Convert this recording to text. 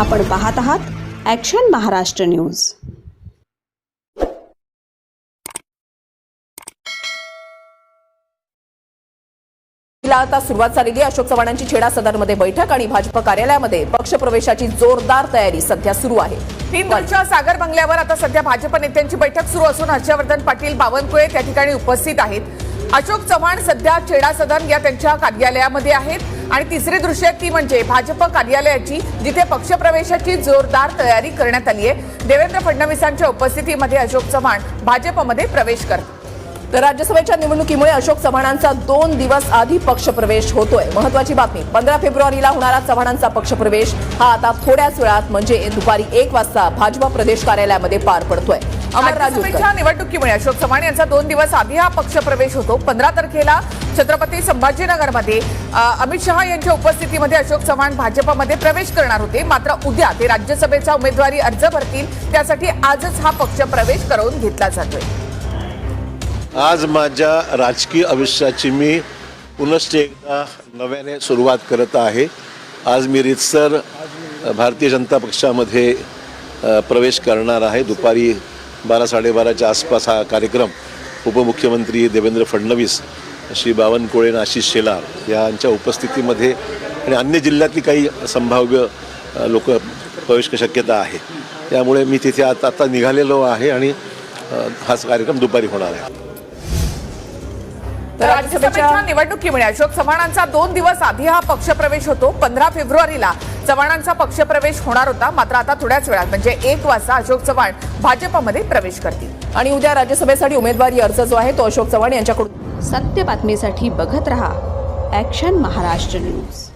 आपण पाहत आहात ॲक्शन महाराष्ट्र न्यूज आता सुरुवात झालेली आहे. अशोक चव्हाणांची छेडा सदनमध्ये बैठक आणि भाजप कार्यालयामध्ये पक्षप्रवेशाची जोरदार तयारी सध्या सुरू आहे. तीन दिवसाच्या सागर बंगल्यावर आता सध्या भाजप नेत्यांची बैठक सुरू असून हर्षवर्धन पाटील बावनकुळे त्या ठिकाणी उपस्थित आहेत. अशोक चव्हाण सध्या छेडा सदन या त्यांच्या कार्यालयामध्ये आहेत. आणि तिसरी दृश्य ती म्हणजे भाजप कार्यालयाची जिथे पक्षप्रवेशाची जोरदार तयारी करण्यात आली आहे. देवेंद्र फडणवीसांच्या उपस्थितीमध्ये अशोक चव्हाण भाजपमध्ये प्रवेश करतात. तर राज्यसभेच्या निवडणुकीमुळे अशोक चव्हाणांचा दोन दिवस आधी पक्षप्रवेश होतोय. महत्वाची बातमी पंधरा फेब्रुवारीला होणारा चव्हाणांचा पक्षप्रवेश हा आता थोड्याच वेळात म्हणजे दुपारी एक वाजता भाजपा प्रदेश कार्यालयामध्ये पार पडतोय. राज्यसभेच्या निवडणुकीमुळे अशोक चव्हाण यांचा दोन दिवस आधी हा पक्ष प्रवेश होतो. पंधरा तारखेला छत्रपती संभाजीनगरमध्ये अमित शहा यांच्या उपस्थितीमध्ये अशोक चव्हाण भाजपमध्ये प्रवेश करणार होते. मात्र उद्या ते राज्यसभेचा उमेदवारी अर्ज भरतील. त्यासाठी आजच हा पक्ष प्रवेश करून घेतला जातोय. आज माझ्या राजकीय आयुष्याची मी पुनश्च एकदा नव्याने सुरुवात करत आहे. आज मी रितसर भारतीय जनता पक्षामध्ये प्रवेश करणार आहे. दुपारी बारा साडेबाराच्या आसपास हा कार्यक्रम उपमुख्यमंत्री देवेंद्र फडणवीस श्री बावनकुळे आणि आशिष शेलार यांच्या उपस्थितीमध्ये आणि अन्य जिल्ह्यातली काही संभाव्य लोक प्रवेश शक्यता आहे. त्यामुळे मी तिथे आता आता निघालेलो आहे आणि हाच कार्यक्रम दुपारी होणार आहे. तर राज्यसभेच्या निवडणुकीमुळे अशोक चव्हाणांचा दोन दिवस आधी हा पक्षप्रवेश होतो पंधरा फेब्रुवारीला. चव्हाणांचा पक्षप्रवेश होणार होता मात्र आता थोड्याच वेळात म्हणजे एक वाजता अशोक चव्हाण भाजपमध्ये प्रवेश करतील. आणि उद्या राज्यसभेसाठी उमेदवारी अर्ज जो आहे तो अशोक चव्हाण यांच्याकडून सत्य बातमीसाठी बघत रहा ॲक्शन महाराष्ट्र न्यूज